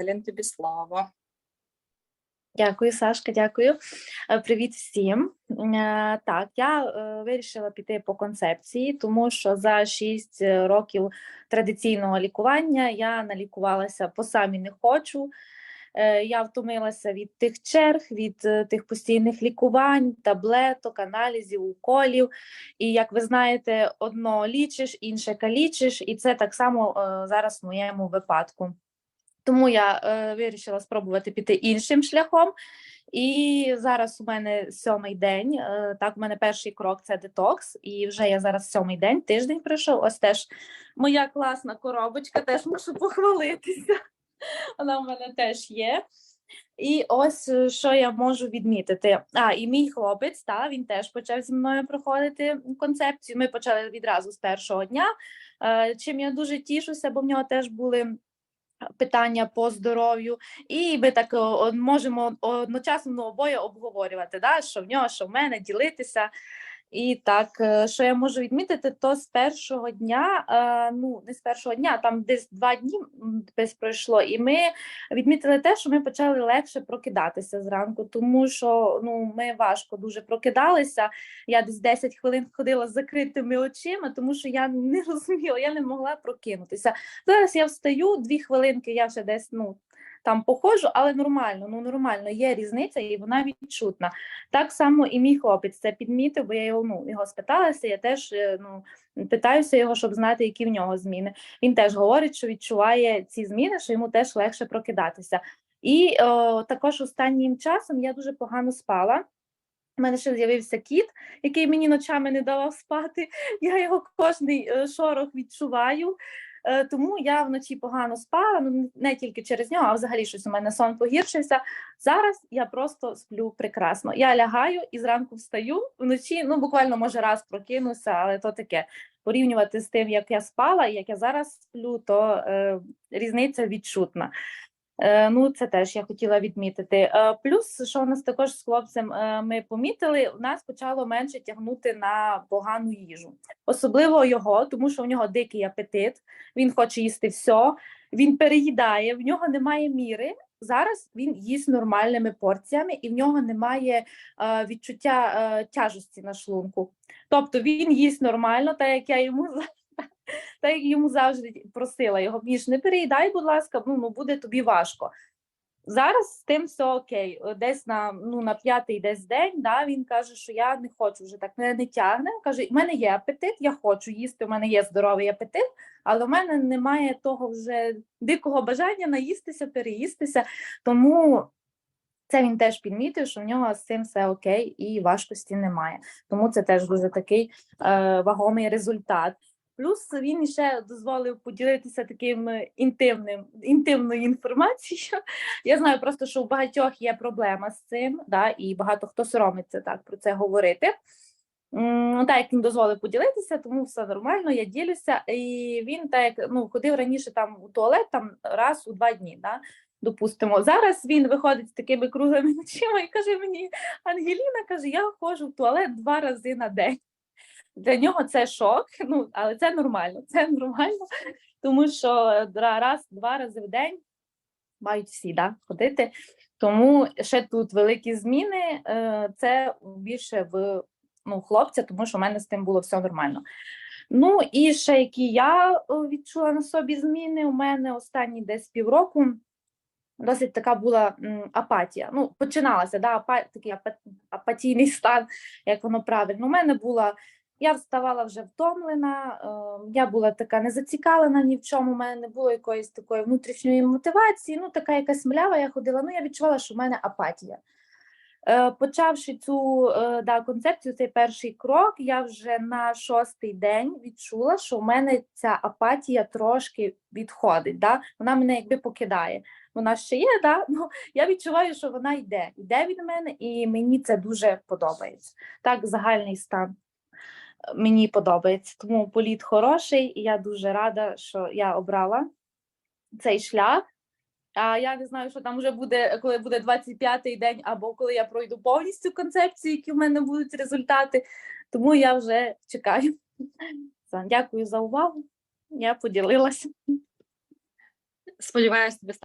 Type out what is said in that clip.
Евелін, тобі слово. Дякую, Сашка, дякую. Е, Привіт всім. Е, Так, я е, вирішила піти по концепції, тому що за 6 років традиційного лікування я налікувалася по самі не хочу. Я втомилася від тих черг, від тих постійних лікувань, таблеток, аналізів, уколів. І як ви знаєте, одно лічиш, інше калічиш, і це так само зараз в моєму випадку. Тому я е, вирішила спробувати піти іншим шляхом. І зараз у мене сьомий день. Е, так, у мене перший крок це детокс, і вже я зараз сьомий день, тиждень пройшов. Ось теж моя класна коробочка, теж мушу похвалитися. Вона в мене теж є. І ось е, що я можу відмітити. А, і мій хлопець, та, він теж почав зі мною проходити концепцію. Ми почали відразу з першого дня. Е, чим я дуже тішуся, бо в нього теж були питання по здоров'ю, і ми так о, можемо одночасно обоє обговорювати, да, що в нього, що в мене, ділитися. І так, е, що я можу відмітити, то з першого дня, е, ну не з першого дня, там десь два дні десь пройшло, і ми відмітили те, що ми почали легше прокидатися зранку, тому що ну ми важко дуже прокидалися. Я десь 10 хвилин ходила з закритими очима, тому що я не розуміла, я не могла прокинутися. Зараз я встаю, дві хвилинки, я вже десь ну там походжу, але нормально, ну нормально, є різниця, і вона відчутна. Так само і мій хлопець це підмітив, бо я його ну його спиталася. Я теж е, ну питаюся його, щоб знати, які в нього зміни. Він теж говорить, що відчуває ці зміни, що йому теж легше прокидатися. І о, також останнім часом я дуже погано спала. У мене ще з'явився кіт, який мені ночами не давав спати. Я його кожний е, шорох відчуваю. Е, Тому я вночі погано спала, ну не тільки через нього, а взагалі щось у мене сон погіршився. Зараз я просто сплю прекрасно. Я лягаю і зранку встаю вночі. Ну буквально може раз прокинуся, але то таке. Порівнювати з тим, як я спала і як я зараз сплю, то е, різниця відчутна. Е, Ну, це теж я хотіла відмітити. Е, Плюс, що у нас також з хлопцем е, ми помітили, у нас почало менше тягнути на погану їжу, особливо його, тому що у нього дикий апетит, він хоче їсти все, він переїдає, в нього немає міри. Зараз він їсть нормальними порціями, і в нього немає е, відчуття е, тяжесті на шлунку. Тобто він їсть нормально, так як я йому так як йому завжди просила його більш не переїдай, будь ласка, ну, ну буде тобі важко. Зараз з тим все окей. Десь на ну на п'ятий десь день да, він каже, що я не хочу вже так мене не тягне. Каже, в мене є апетит, я хочу їсти, у мене є здоровий апетит, але в мене немає того вже дикого бажання наїстися, переїстися. Тому це він теж підмітив, що в нього з цим все окей і важкості немає. Тому це теж дуже такий е, вагомий результат. Плюс він ще дозволив поділитися таким е, інтимним інтимною інформацією. Я знаю просто, що у багатьох є проблема з цим, да, і багато хто соромиться так про це говорити. Так, як він дозволив поділитися, тому все нормально, я ділюся. І він так ну ходив раніше там у туалет там раз у два дні. Да? Допустимо, зараз він виходить з такими круглими очима і каже мені: Ангеліна каже, я ходжу в туалет два рази на день. Для нього це шок, ну але це нормально. Це нормально, тому що раз, два рази в день мають всі да, ходити. Тому ще тут великі зміни. е, Це більше в ну, хлопця, тому що в мене з тим було все нормально. Ну і ще які я е, відчула на собі зміни. У мене останні десь півроку досить така була апатія. Ну, починалася, да, апа, такий апа- апатійний стан, як воно правильно. У мене була я вставала вже втомлена, е, я була така не зацікавлена ні в чому, у мене не було якоїсь такої внутрішньої мотивації, ну така якась млява, я ходила, ну я відчувала, що в мене апатія. Е, Почавши цю е, да, концепцію, цей перший крок, я вже на шостий день відчула, що в мене ця апатія трошки відходить. Да? Вона мене якби покидає. Вона ще є, да? ну, я відчуваю, що вона йде, йде від мене, і мені це дуже подобається. Так, загальний стан мені подобається. Тому політ хороший, і я дуже рада, що я обрала цей шлях. А я не знаю, що там вже буде, коли буде 25-й день, або коли я пройду повністю концепцію, які в мене будуть результати. Тому я вже чекаю. Дякую за увагу. Я поділилася. Сподіваюся, тобі